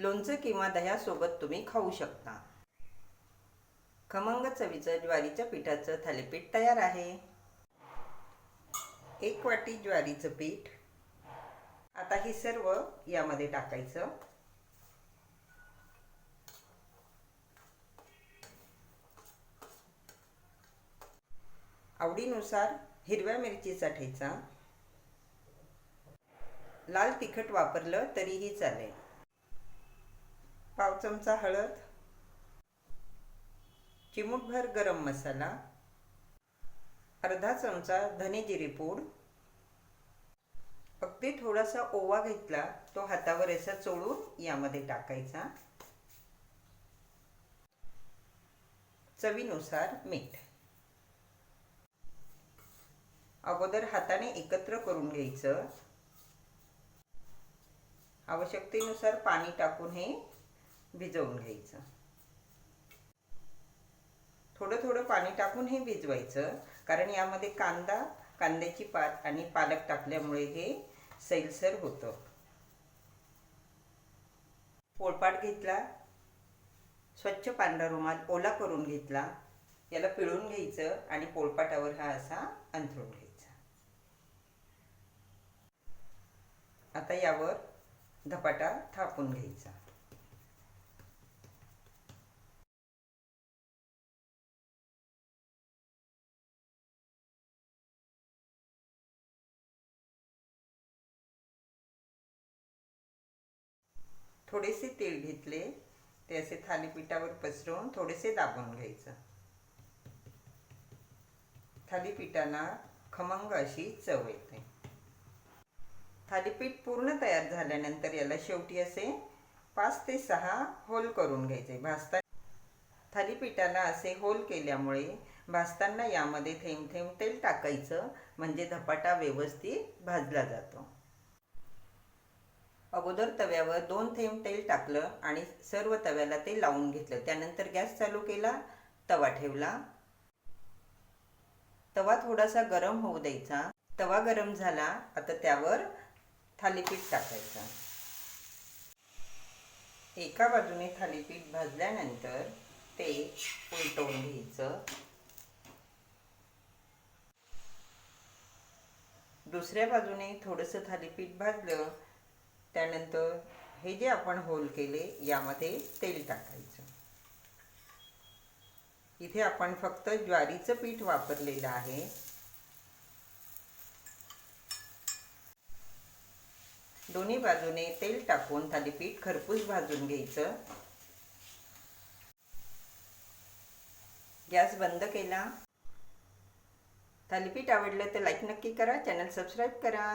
लोणचं किंवा दह्यासोबत तुम्ही खाऊ शकता. खमंग चवीचं ज्वारीच्या पिठाचं थालीपीठ तयार आहे. एक वाटी ज्वारीचं पीठ. आता ही सर्व यामध्ये टाकायचं. आवडीनुसार हिरव्या मिरचीचा ठेचा. लाल तिखट वापरलं तरीही चालेल. पाव चमचा हळद चिमूटभर गरम मसाला अर्धा चमचा धने जिरे पूड. अगदी थोडासा ओवा घेतला तो हातावर असा चोळून यामध्ये टाकायचा. चवीनुसार मीठ. अगोदर हाताने एकत्र करून घ्यायचं. आवश्यकतेनुसार पाणी टाकून हे भिजवून घ्यायचं. थोडं थोडं पाणी टाकून हे भिजवायचं. कारण यामध्ये कांदा कांद्याची पात आणि पालक टाकल्यामुळे हे सैलसर होतं. पोळपाट घेतला. स्वच्छ पांढरा रुमाल ओला करून घेतला. याला पिळून घ्यायचं आणि पोळपाटावर हा असा अंथरून घ्यायचा. आता यावर धपाटा थापून घ्यायचा. थोडेसे तेल घेतले ते असे थालीपीठावर पसरवून थोडेसे दाबून घ्यायचं. थालीपीठाला खमंग अशी चव येते. थालीपीठ पूर्ण तयार झाल्यानंतर याला शेवटी असे पाच ते सहा होल करून घ्यायचे. भाजता थालीपीठाला असे होल केल्यामुळे भाजताना यामध्ये थेंब थेंब तेल टाकायचं म्हणजे धपाटा व्यवस्थित भाजला जातो. अगोदर तव्यावर दोन थेंब तेल टाकलं आणि सर्व तव्याला ते लावून घेतलं. त्यानंतर गॅस चालू केला तवा ठेवला. तवा थोडासा गरम होऊ द्यायचा. तवा गरम झाला आता त्यावर थालीपीठ टाकायचं. एका बाजूने थालीपीठ भाजल्यानंतर ते उलटवून घ्यायचं. दुसऱ्या बाजूने थोडंसं थालीपीठ भाजलं त्यानंतर हे जे आपण होल केले यामध्ये तेल टाकायचं. इथे आपण फक्त ज्वारीचं पीठ वापरलेलं आहे. दोन्ही बाजूने तेल टाकून थालीपीठ खरपूस भाजून घ्यायचं. गॅस बंद केला. थालीपीठ आवडलं तर लाईक नक्की करा चॅनल सबस्क्राईब करा.